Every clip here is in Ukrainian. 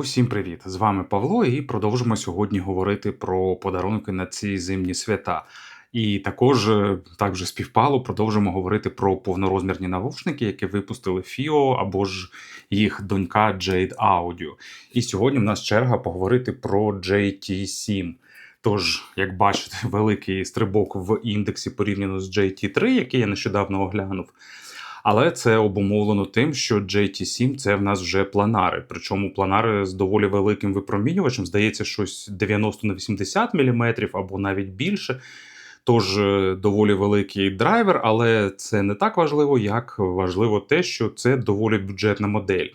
Усім привіт! З вами Павло, і продовжимо сьогодні говорити про подарунки на ці зимні свята. І також е, так вже співпало, продовжимо говорити про повнорозмірні навушники, які випустили FIO або ж їх донька Jade Audio. І сьогодні в нас черга поговорити про JT7. Тож, як бачите, великий стрибок в індексі порівняно з JT3, який я нещодавно оглянув. Але це обумовлено тим, що JT7 це в нас вже планари. Причому планари з доволі великим випромінювачем, здається, щось 90 на 80 мм або навіть більше. Тож е, доволі великий драйвер, але це не так важливо, як важливо те, що це доволі бюджетна модель.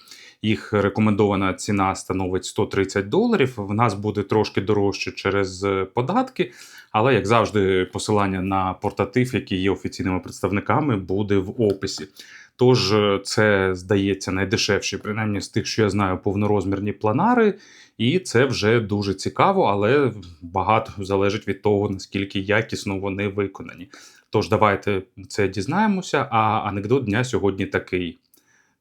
Їх рекомендована ціна становить 130 доларів. В нас буде трошки дорожче через е, податки, але як завжди, посилання на портатив, які є офіційними представниками, буде в описі. Тож е, це здається найдешевші, принаймні з тих, що я знаю, повнорозмірні планари, і це вже дуже цікаво, але багато залежить від того, наскільки якісно вони виконані. Тож давайте це дізнаємося. А анекдот дня сьогодні такий: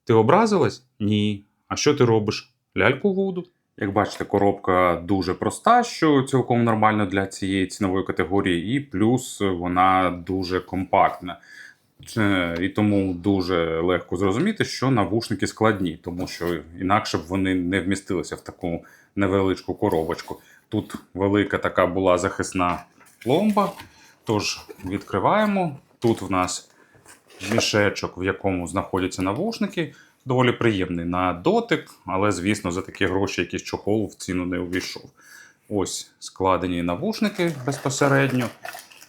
ти образилась? Ні. А що ти робиш? Ляльку вуду? Як бачите, коробка дуже проста, що цілком нормально для цієї цінової категорії, і плюс вона дуже компактна. І тому дуже легко зрозуміти, що навушники складні, тому що інакше б вони не вмістилися в таку невеличку коробочку. Тут велика така була захисна пломба. Тож відкриваємо. Тут в нас мішечок, в якому знаходяться навушники. Доволі приємний на дотик, але, звісно, за такі гроші якийсь чохол в ціну не увійшов. Ось складені навушники безпосередньо.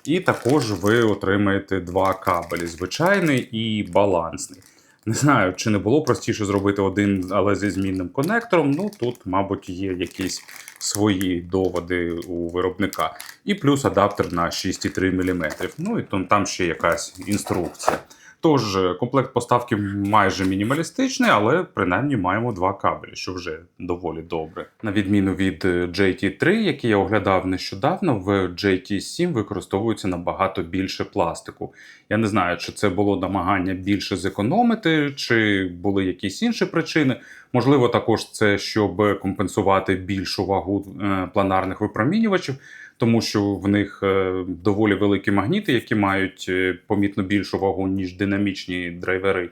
І також ви отримаєте два кабелі: звичайний і балансний. Не знаю, чи не було простіше зробити один, але зі змінним конектором. Ну тут, мабуть, є якісь свої доводи у виробника. І плюс адаптер на 6,3 мм. Ну і там ще якась інструкція. Тож, комплект поставки майже мінімалістичний, але принаймні маємо два кабелі, що вже доволі добре. На відміну від JT3, який я оглядав нещодавно, в JT7 використовується набагато більше пластику. Я не знаю, чи це було намагання більше зекономити, чи були якісь інші причини. Можливо, також це щоб компенсувати більшу вагу е, планарних випромінювачів тому що в них е, доволі великі магніти, які мають е, помітно більшу вагу, ніж динамічні драйвери.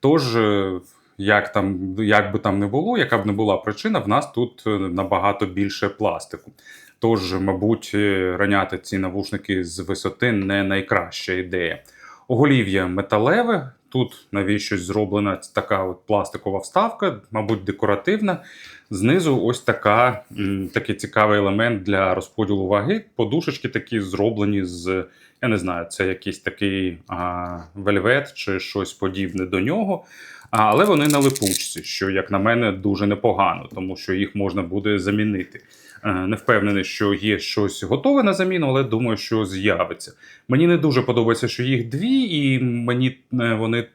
Тож, е, як там, як би там не було, яка б не була причина, в нас тут набагато більше пластику. Тож, мабуть, раняти ці навушники з висоти не найкраща ідея. Оголів'я металеве. Тут навіщось зроблена така от пластикова вставка, мабуть, декоративна. Знизу ось така, такий цікавий елемент для розподілу ваги. Подушечки такі зроблені з, я не знаю, це якийсь такий а, вельвет чи щось подібне до нього. А, але вони на липучці, що, як на мене, дуже непогано, тому що їх можна буде замінити. Е, не впевнений, що є щось готове на заміну, але думаю, що з'явиться. Мені не дуже подобається, що їх дві, і мені е, вони е,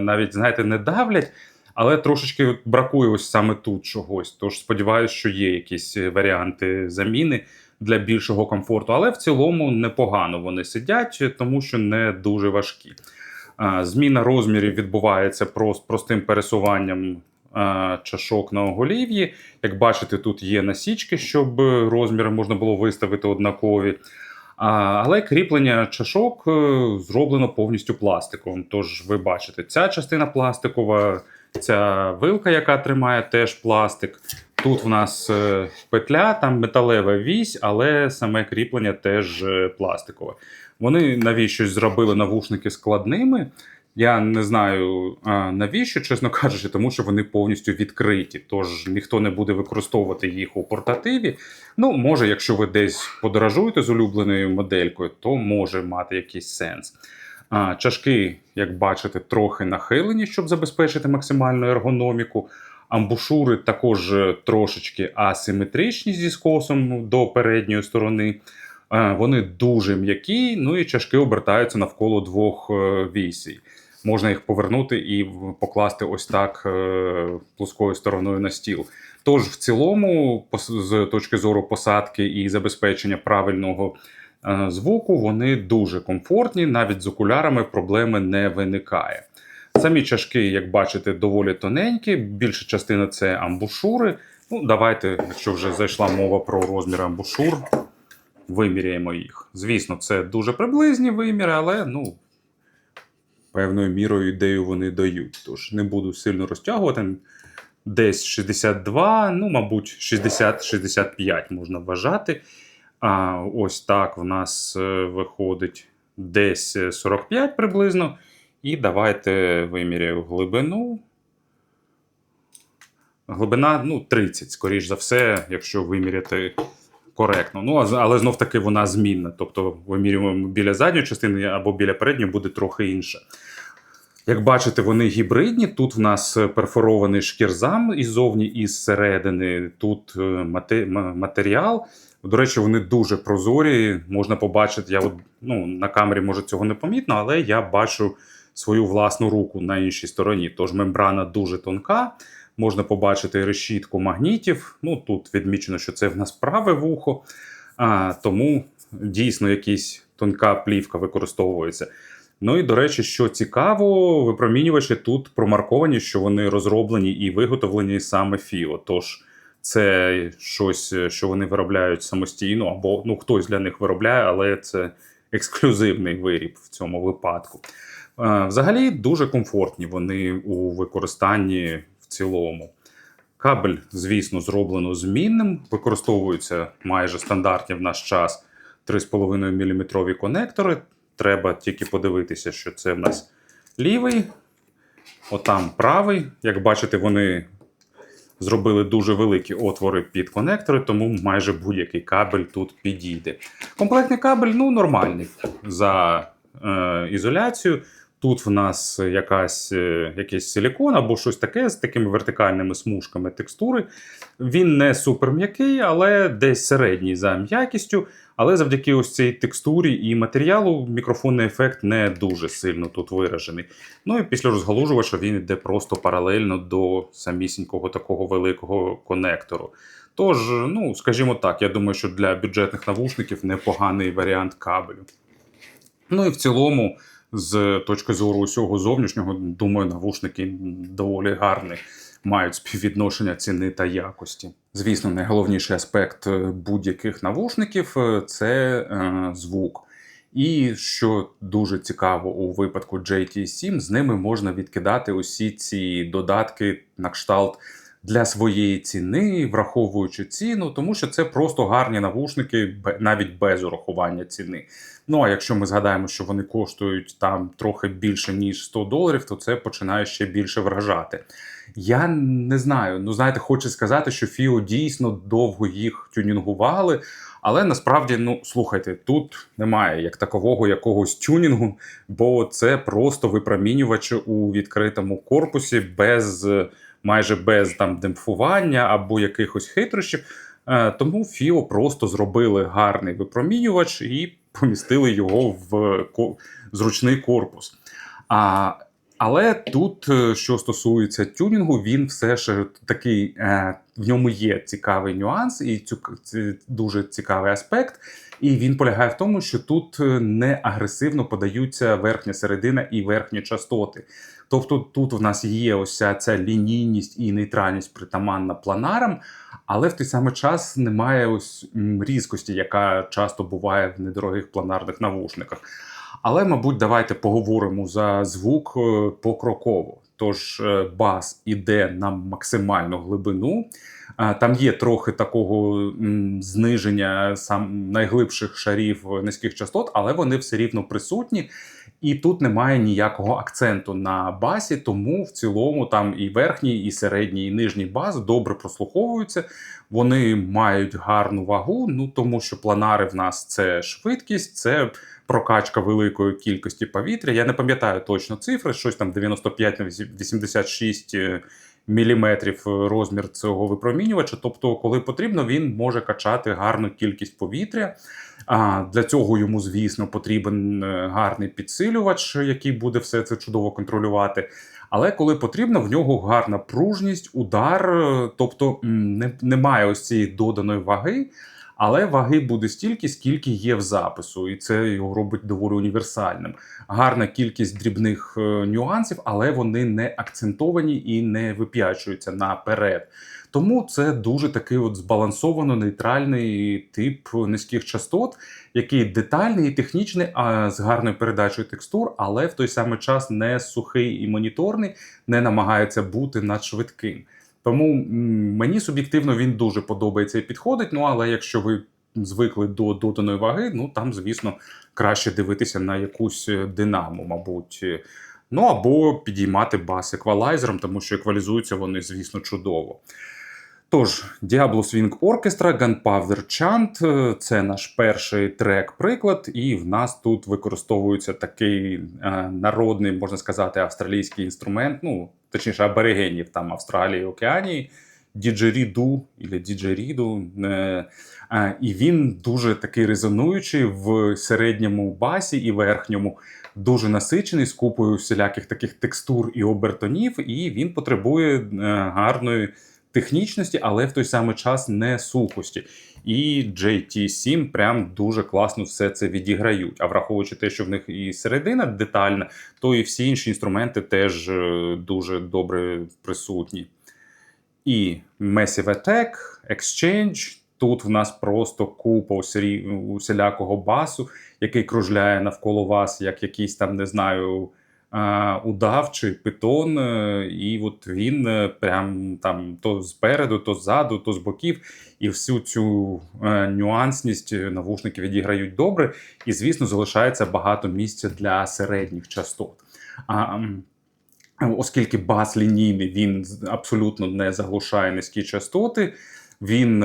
навіть знаєте, не давлять. Але трошечки бракує ось саме тут чогось. Тож сподіваюся, що є якісь варіанти заміни для більшого комфорту. Але в цілому непогано вони сидять, тому що не дуже важкі. Зміна розмірів відбувається простим пересуванням чашок на оголів'ї. Як бачите, тут є насічки, щоб розміри можна було виставити однакові. Але кріплення чашок е, зроблено повністю пластиком. Тож ви бачите, ця частина пластикова. Ця вилка, яка тримає теж пластик. Тут в нас е, петля, там металева вісь, але саме кріплення теж е, пластикове. Вони навіщо зробили навушники складними. Я не знаю навіщо, чесно кажучи, тому що вони повністю відкриті. Тож ніхто не буде використовувати їх у портативі. Ну, може, якщо ви десь подорожуєте з улюбленою моделькою, то може мати якийсь сенс. А, Чашки, як бачите, трохи нахилені, щоб забезпечити максимальну ергономіку. Амбушури також е, трошечки асиметричні зі скосом до передньої сторони. Вони дуже м'які, ну і чашки обертаються навколо двох е, вісій. Можна їх повернути і покласти ось так е, плоскою стороною на стіл. Тож, в цілому, з точки зору посадки і забезпечення правильного Е, звуку, вони дуже комфортні, навіть з окулярами проблеми не виникає. Самі чашки, як бачите, доволі тоненькі. Більша частина це амбушури. Ну, давайте, якщо вже зайшла мова про розмір амбушур, виміряємо їх. Звісно, це дуже приблизні виміри, але ну, певною мірою ідею вони дають. Тож не буду сильно розтягувати. Десь 62, ну, мабуть, 60-65 можна вважати. А ось так в нас е, виходить десь 45 приблизно. І давайте виміряю глибину. Глибина ну, 30, скоріш за все, якщо виміряти коректно. Ну, але знов таки вона змінна. Тобто вимірюємо біля задньої частини або біля передньої буде трохи інше. Як бачите, вони гібридні. Тут в нас перфорований шкірзам іззовні і зсередини. Тут е, матеріал. До речі, вони дуже прозорі. Можна побачити, я от, ну, на камері може цього не помітно, але я бачу свою власну руку на іншій стороні. Тож мембрана дуже тонка. Можна побачити решітку магнітів. Ну тут відмічено, що це в нас праве вухо, а, тому дійсно якась тонка плівка використовується. Ну і до речі, що цікаво, випромінювачі тут промарковані, що вони розроблені і виготовлені саме FIO. Тож це щось, що вони виробляють самостійно, або ну хтось для них виробляє, але це ексклюзивний виріб в цьому випадку. Е, Взагалі дуже комфортні вони у використанні цілому. Кабель, звісно, зроблено змінним, використовуються майже стандартні в наш час 3,5 мм конектори. Треба тільки подивитися, що це в нас лівий, отам правий. Як бачите, вони зробили дуже великі отвори під конектори, тому майже будь-який кабель тут підійде. Комплектний кабель ну, нормальний за е, ізоляцію. Тут в нас якась, е, якийсь силікон або щось таке з такими вертикальними смужками текстури. Він не супер м'який, але десь середній за м'якістю. Але завдяки ось цій текстурі і матеріалу мікрофонний ефект не дуже сильно тут виражений. Ну і після розгалужувача він йде просто паралельно до самісінького такого великого конектору. Тож, ну, скажімо так, я думаю, що для бюджетних навушників непоганий варіант кабелю. Ну і в цілому, з точки зору усього зовнішнього, думаю, навушники доволі гарні, мають співвідношення ціни та якості. Звісно, найголовніший аспект е, будь-яких навушників е, це е, звук. І що дуже цікаво у випадку JT7, з ними можна відкидати усі ці додатки на кшталт для своєї ціни, враховуючи ціну, тому що це просто гарні навушники, навіть без урахування ціни. Ну а якщо ми згадаємо, що вони коштують там трохи більше ніж 100 доларів, то це починає ще більше вражати. Я не знаю. Ну знаєте, хочу сказати, що Фіо дійсно довго їх тюнінгували. Але насправді, ну слухайте, тут немає як такового якогось тюнінгу, бо це просто випромінювач у відкритому корпусі без е, майже без там демпфування або якихось хитрощів. Е, Тому Фіо просто зробили гарний випромінювач і помістили його в зручний корпус. А, але тут, е, що стосується тюнінгу, він все ж такий, е, в ньому є цікавий нюанс і цю, дуже цікавий аспект. І він полягає в тому, що тут е, не агресивно подаються верхня середина і верхні частоти. Тобто тут в нас є ось ця, ця лінійність і нейтральність притаманна планарам, але в той самий час немає ось різкості, яка часто буває в недорогих планарних навушниках. Але, мабуть, давайте поговоримо за звук е, покроково. Тож е, бас іде на максимальну глибину. Е, Там є трохи такого зниження сам найглибших шарів низьких частот, але вони все рівно присутні. І тут немає ніякого акценту на басі, тому в цілому там і верхній, і середній, і нижній бас добре прослуховуються. Вони мають гарну вагу, ну тому що планари в нас це швидкість, це прокачка великої кількості повітря. Я не пам'ятаю точно цифри, щось там 95 на 86 міліметрів е, розмір цього випромінювача. Тобто, коли потрібно, він може качати гарну кількість повітря. А для цього йому, звісно, потрібен е, гарний підсилювач, який буде все це чудово контролювати. Але коли потрібно, в нього гарна пружність, удар, е, тобто немає ось цієї доданої ваги. Але ваги буде стільки, скільки є в запису, і це його робить доволі універсальним. Гарна кількість дрібних е, нюансів, але вони не акцентовані і не вип'ячуються наперед. Тому це дуже такий от збалансовано нейтральний тип низьких частот, який детальний і технічний, а з гарною передачею текстур, але в той самий час не сухий і моніторний, не намагається бути надшвидким. Тому мені суб'єктивно він дуже подобається і підходить. Ну але якщо ви звикли до доданої ваги, ну там, звісно, краще дивитися на якусь е, динаму, мабуть. Ну або підіймати бас еквалайзером, тому що еквалізуються вони, звісно, чудово. Тож, Diablo Swing Orchestra, Gunpowder Chant е, це наш перший трек-приклад, і в нас тут використовується такий е, народний, можна сказати, австралійський інструмент, ну, точніше, аборигенів там Австралії і Океанії, діджеріду або діджеріду. Е, і він дуже такий резонуючий в середньому басі і верхньому, дуже насичений з купою всіляких таких текстур і обертонів, і він потребує е, гарної технічності, але в той самий час не сухості. І JT7 прям дуже класно все це відіграють. А враховуючи те, що в них і середина детальна, то і всі інші інструменти теж е, дуже добре присутні. І Massive Attack, Exchange. Тут в нас просто купа усілякого басу, який кружляє навколо вас, як якийсь там, не знаю, удав чи питон. е, І от він е, прям там то спереду, то ззаду, то з боків. І всю цю е, нюансність навушники відіграють добре. І, звісно, залишається багато місця для середніх частот. А, Оскільки бас лінійний, він абсолютно не заглушає низькі частоти, він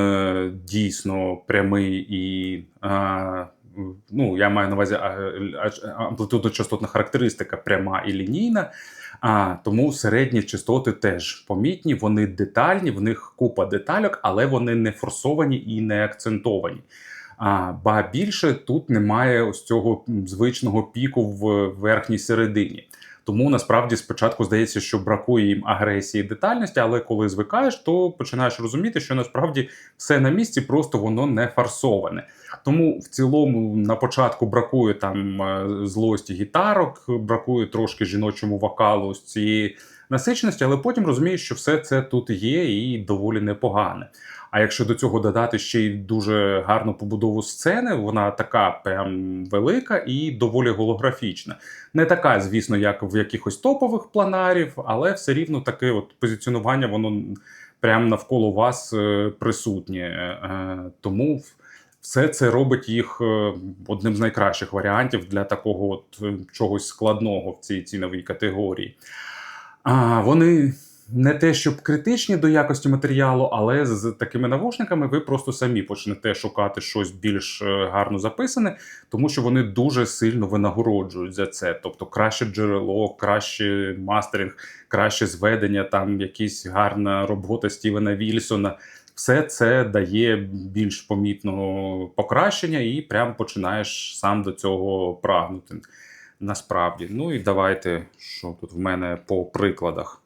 дійсно прямий і. Ну, я маю на увазі амплитудно-частотна характеристика пряма і лінійна. А, тому середні частоти теж помітні, вони детальні, в них купа детальок, але вони не форсовані і не акцентовані. А, ба більше тут немає ось цього звичного піку в верхній середині. Тому насправді спочатку здається, що бракує їм агресії детальності, але коли звикаєш, то починаєш розуміти, що насправді все на місці, просто воно не фарсоване. Тому в цілому на початку бракує там е, злості гітарок, бракує трошки жіночому вокалу з цієї насиченості, але потім розумієш, що все це тут є і доволі непогане. А якщо до цього додати ще й дуже гарну побудову сцени, вона така прям велика і доволі голографічна. Не така, звісно, як в якихось топових планарів, але все рівно таке от позиціонування, воно прямо навколо вас е, присутнє. Е, Тому все це робить їх е, одним з найкращих варіантів для такого от е, чогось складного в цій ціновій категорії. А, вони не те, щоб критичні до якості матеріалу, але з такими навушниками ви просто самі почнете шукати щось більш е, гарно записане, тому що вони дуже сильно винагороджують за це. Тобто краще джерело, краще мастеринг, краще зведення, там якісь гарна робота Стівена Вільсона. Все це дає більш помітного покращення, і прям починаєш сам до цього прагнути. Насправді. Ну і давайте, що тут в мене по прикладах.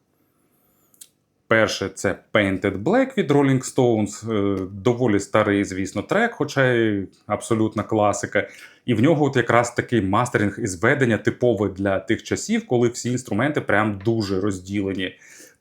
Перше, це Painted Black від Rolling Stones. Е, Доволі старий, звісно, трек, хоча й абсолютна класика. І в нього от якраз такий мастеринг і зведення типове для тих часів, коли всі інструменти прям дуже розділені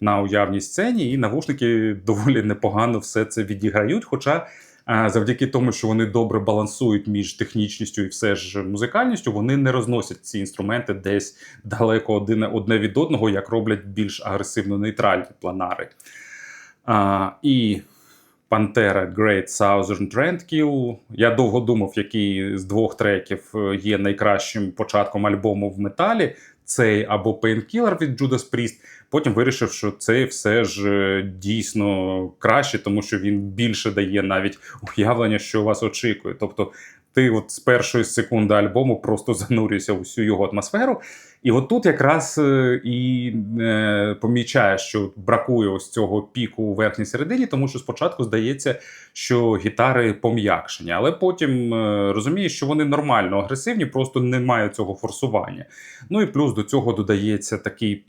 на уявній сцені, і навушники доволі непогано все це відіграють. Хоча завдяки тому, що вони добре балансують між технічністю і все ж музикальністю, вони не розносять ці інструменти десь далеко одне одне від одного, як роблять більш агресивно нейтральні планари. А, і Pantera Great Southern Trendkill. Я довго думав, який з двох треків е, є найкращим початком альбому в металі. Цей або Painkiller від Judas Priest. Потім вирішив, що цей все ж е, дійсно краще, тому що він більше дає навіть уявлення, що вас очікує. Тобто, ти от з першої секунди альбому просто занурюєшся у всю його атмосферу. І от тут якраз е, і е, помічає, що бракує ось цього піку у верхній середині, тому що спочатку здається, що гітари пом'якшені, але потім е, розуміє, що вони нормально агресивні, просто немає цього форсування. Ну і плюс до цього додається такі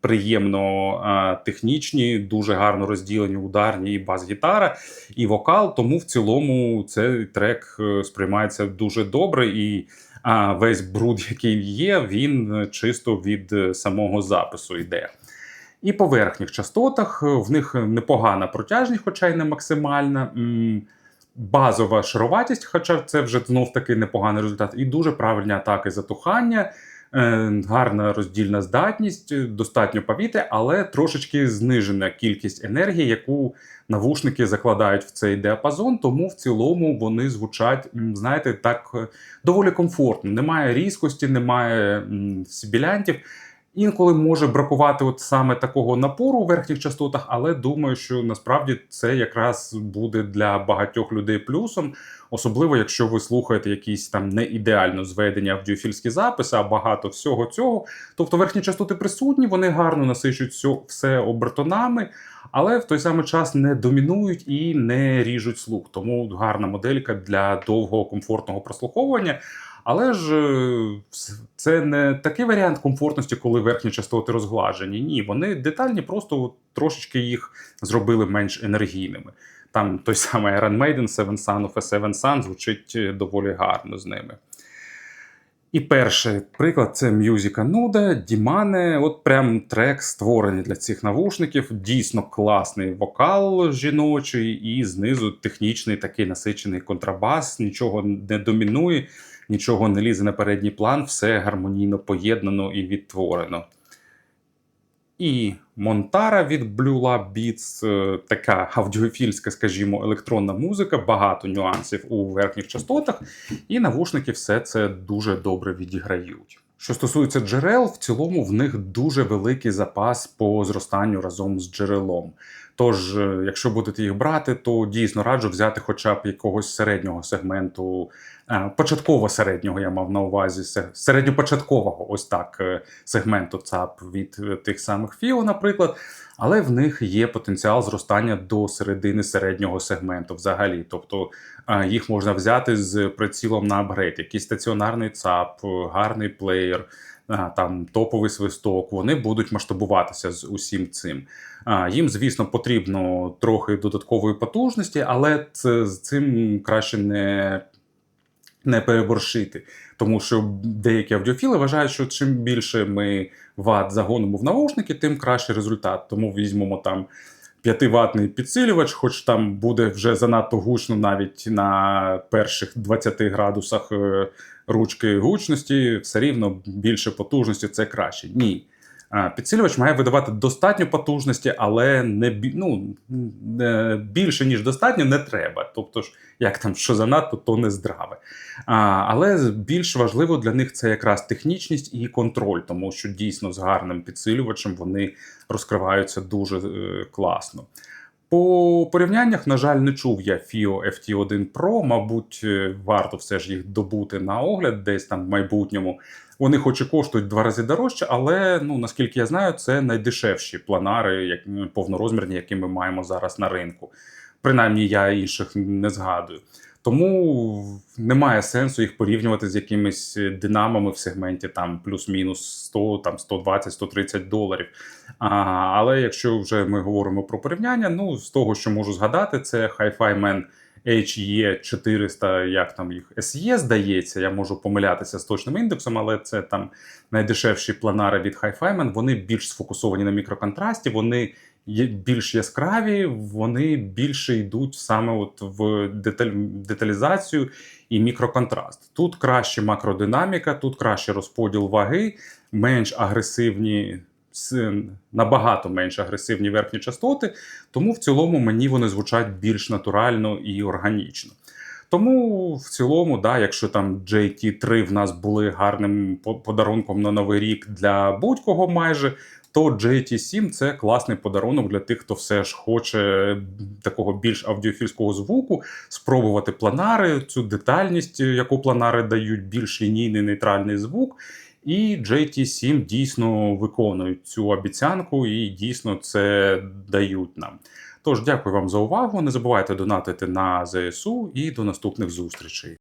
приємно технічні, дуже гарно розділені ударні і бас-гітара, і вокал. Тому в цілому цей трек сприймається дуже добре і. А весь бруд, який є, він е, чисто від е, самого запису йде. І по верхніх частотах е, в них непогана протяжність, хоча й не максимальна. Базова шароватість, хоча це вже знов таки непоганий результат, і дуже правильні атаки затухання, гарна роздільна здатність, е, достатньо повітря, але трошечки знижена кількість енергії, яку навушники закладають в цей діапазон, тому в цілому вони звучать, знаєте, так е, доволі комфортно. Немає різкості, немає сібілянтів. Інколи може бракувати от саме такого напору у верхніх частотах, але думаю, що насправді це якраз буде для багатьох людей плюсом, особливо якщо ви слухаєте якісь там не ідеально зведені аудіофільські записи, а багато всього цього. Тобто верхні частоти присутні, вони гарно насичують все обертонами, але в той самий час не домінують і не ріжуть слух. Тому гарна моделька для довгого комфортного прослуховування. Але ж е, це не такий варіант комфортності, коли верхні частоти розглажені. Ні, вони детальні, просто трошечки їх зробили менш енергійними. Там той самий Iron Maiden Seven Sun of a Seven Sun звучить е, доволі гарно з ними. І перший приклад це мюзика Нуда, Дімане. От прям трек створений для цих навушників. Дійсно класний вокал жіночий, і знизу технічний такий насичений контрабас, нічого не домінує, нічого не лізе на передній план, все гармонійно поєднано і відтворено. І Монтара від Blue Lab Beats, е, така аудіофільська, скажімо, електронна музика, багато нюансів у верхніх частотах, і навушники все це дуже добре відіграють. Що стосується джерел, в цілому в них дуже великий запас по зростанню разом з джерелом. Тож, е, якщо будете їх брати, то дійсно раджу взяти хоча б якогось середнього сегменту, початково середнього я мав на увазі, середньопочаткового, ось так, е, сегменту ЦАП від е, тих самих Фіо, наприклад. Але в них є потенціал зростання до середини середнього сегменту взагалі. Тобто їх можна взяти з прицілом на апгрейд, якийсь стаціонарний ЦАП, е, гарний плеєр, там топовий свисток. Вони будуть масштабуватися з усім цим. Їм, звісно, потрібно трохи додаткової потужності, але це, з цим краще не, не переборщити. Тому що деякі аудіофіли вважають, що чим більше ми ват загонимо в наушники, тим кращий результат. Тому візьмемо там 5-ваттний підсилювач, хоч там буде вже занадто гучно навіть на перших 20 градусах е, ручки гучності, все рівно більше потужності це краще. Ні. Підсилювач має видавати достатньо потужності, але не ну, більше, ніж достатньо, не треба. Тобто, ж, як там що занадто, то не здраве. А, але більш важливо для них це якраз технічність і контроль, тому що дійсно з гарним підсилювачем вони розкриваються дуже е, класно. По порівняннях, на жаль, не чув я FIO FT1 Pro. Мабуть, е, варто все ж їх добути на огляд десь там в майбутньому. Вони хоч і коштують два рази дорожче, але ну наскільки я знаю, це найдешевші планари, як повнорозмірні, які ми маємо зараз на ринку. Принаймні, я інших не згадую. Тому немає сенсу їх порівнювати з якимись динамами в сегменті там плюс-мінус 100, там 120, 130 доларів. А, але якщо вже ми говоримо про порівняння, ну з того, що можу згадати, це Hi-Fi Man HE 400, як там їх SE, здається, я можу помилятися з точним індексом, але це там найдешевші планари від Hi-Fi Вони більш сфокусовані на мікроконтрасті, вони є більш яскраві, вони більше йдуть саме от в деталь, деталізацію і мікроконтраст. Тут краще макродинаміка, тут краще розподіл ваги, менш агресивні. Набагато менш агресивні верхні частоти, тому в цілому мені вони звучать більш натурально і органічно. Тому в цілому, да, якщо там JT3 в нас були гарним по- подарунком на новий рік для будь-кого майже, то JT7 це класний подарунок для тих, хто все ж хоче такого більш аудіофільського звуку, спробувати планари, цю детальність, яку планари дають, більш лінійний нейтральний звук. І JT7 дійсно виконують цю обіцянку і дійсно це дають нам. Тож, дякую вам за увагу. Не забувайте донатити на ЗСУ і до наступних зустрічей.